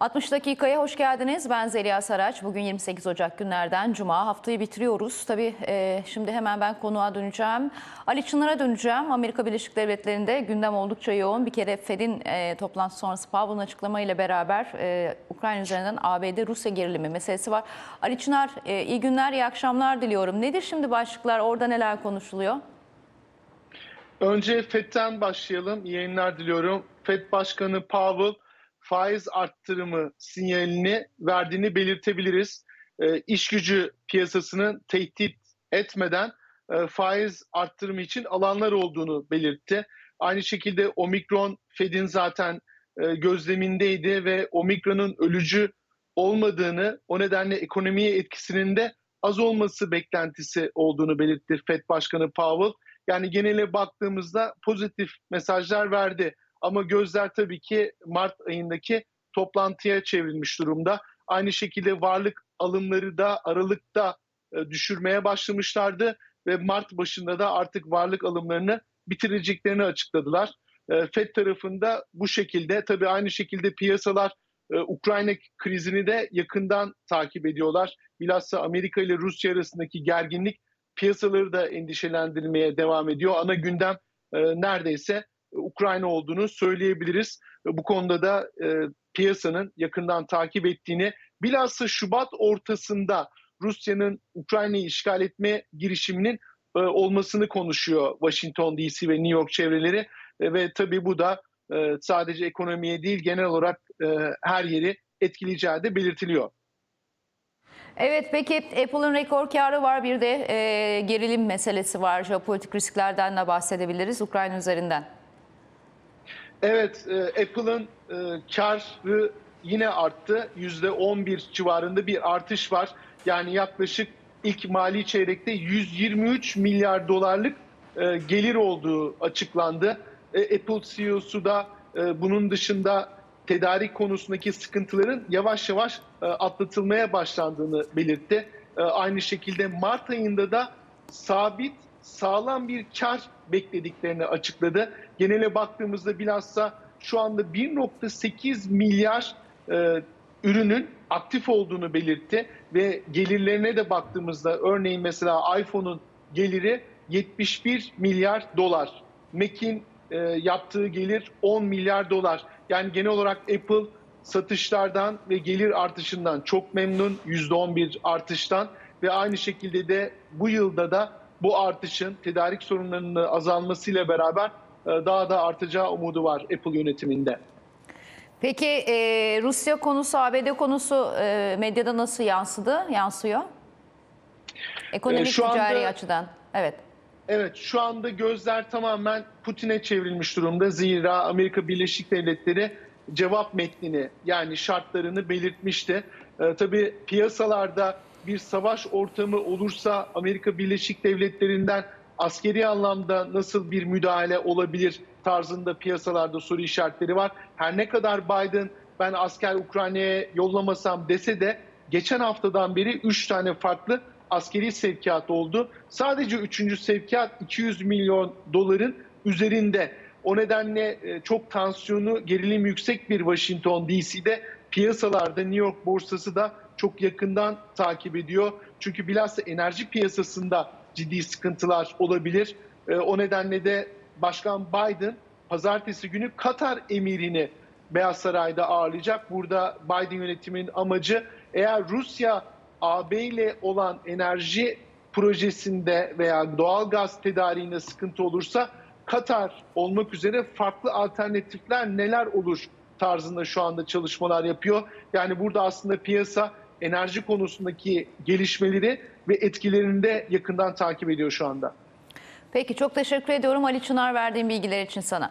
60 dakikaya hoş geldiniz. Ben Zeliha Saraç. Bugün 28 Ocak günlerden Cuma. Haftayı bitiriyoruz. Tabii e, şimdi hemen ben konuğa döneceğim. Ali Çınar'a döneceğim. Amerika Birleşik Devletleri'nde gündem oldukça yoğun. Bir kere Fed'in e, toplantı sonrası Powell'ın açıklamayla beraber e, Ukrayna üzerinden ABD-Rusya gerilimi meselesi var. Ali Çınar e, iyi günler, iyi akşamlar diliyorum. Nedir şimdi başlıklar? Orada neler konuşuluyor? Önce FED'den başlayalım. İyi yayınlar diliyorum. FED Başkanı Powell faiz arttırımı sinyalini verdiğini belirtebiliriz. E, iş gücü piyasasını tehdit etmeden e, faiz arttırımı için alanlar olduğunu belirtti. Aynı şekilde Omikron Fed'in zaten e, gözlemindeydi ve Omikron'un ölücü olmadığını, o nedenle ekonomiye etkisinin de az olması beklentisi olduğunu belirtti Fed Başkanı Powell. Yani genele baktığımızda pozitif mesajlar verdi. Ama gözler tabii ki Mart ayındaki toplantıya çevrilmiş durumda. Aynı şekilde varlık alımları da Aralık'ta e, düşürmeye başlamışlardı ve Mart başında da artık varlık alımlarını bitireceklerini açıkladılar. E, FED tarafında bu şekilde tabii aynı şekilde piyasalar e, Ukrayna krizini de yakından takip ediyorlar. Bilhassa Amerika ile Rusya arasındaki gerginlik piyasaları da endişelendirmeye devam ediyor. Ana gündem neredeyse Ukrayna olduğunu söyleyebiliriz. Bu konuda da e, piyasanın yakından takip ettiğini, bilhassa Şubat ortasında Rusya'nın Ukrayna'yı işgal etme girişiminin e, olmasını konuşuyor Washington DC ve New York çevreleri E, ve tabii bu da sadece ekonomiye değil genel olarak her yeri etkileyeceği de belirtiliyor. Evet peki Apple'ın rekor karı var bir de e, gerilim meselesi var. Jeopolitik risklerden de bahsedebiliriz Ukrayna üzerinden. Evet, e, Apple'ın e, karı yine arttı. %11 civarında bir artış var. Yani yaklaşık ilk mali çeyrekte 123 milyar dolarlık e, gelir olduğu açıklandı. E, Apple CEO'su da e, bunun dışında tedarik konusundaki sıkıntıların yavaş yavaş atlatılmaya başlandığını belirtti. Aynı şekilde Mart ayında da sabit sağlam bir kar beklediklerini açıkladı. Genele baktığımızda bilhassa şu anda 1.8 milyar e, ürünün aktif olduğunu belirtti ve gelirlerine de baktığımızda örneğin mesela iPhone'un geliri 71 milyar dolar. Mac'in e, yaptığı gelir 10 milyar dolar. Yani genel olarak Apple satışlardan ve gelir artışından çok memnun %11 artıştan ve aynı şekilde de bu yılda da bu artışın tedarik sorunlarının azalmasıyla beraber e, daha da artacağı umudu var Apple yönetiminde. Peki e, Rusya konusu, ABD konusu e, medyada nasıl yansıdı, yansıyor? Ekonomik E, şu anda- ticari açıdan. Evet. Evet şu anda gözler tamamen Putin'e çevrilmiş durumda. Zira Amerika Birleşik Devletleri cevap metnini yani şartlarını belirtmişti. Ee, tabii piyasalarda bir savaş ortamı olursa Amerika Birleşik Devletleri'nden askeri anlamda nasıl bir müdahale olabilir tarzında piyasalarda soru işaretleri var. Her ne kadar Biden ben asker Ukrayna'ya yollamasam dese de geçen haftadan beri 3 tane farklı askeri sevkiyat oldu. Sadece 3. sevkiyat 200 milyon doların üzerinde. O nedenle e, çok tansiyonu, gerilim yüksek bir Washington DC'de piyasalarda New York borsası da çok yakından takip ediyor. Çünkü bilhassa enerji piyasasında ciddi sıkıntılar olabilir. E, O nedenle de Başkan Biden pazartesi günü Katar emirini Beyaz Saray'da ağırlayacak. Burada Biden yönetiminin amacı eğer Rusya AB ile olan enerji projesinde veya doğal gaz tedariğinde sıkıntı olursa Katar olmak üzere farklı alternatifler neler olur tarzında şu anda çalışmalar yapıyor. Yani burada aslında piyasa enerji konusundaki gelişmeleri ve etkilerini de yakından takip ediyor şu anda. Peki çok teşekkür ediyorum Ali Çınar verdiğin bilgiler için sana.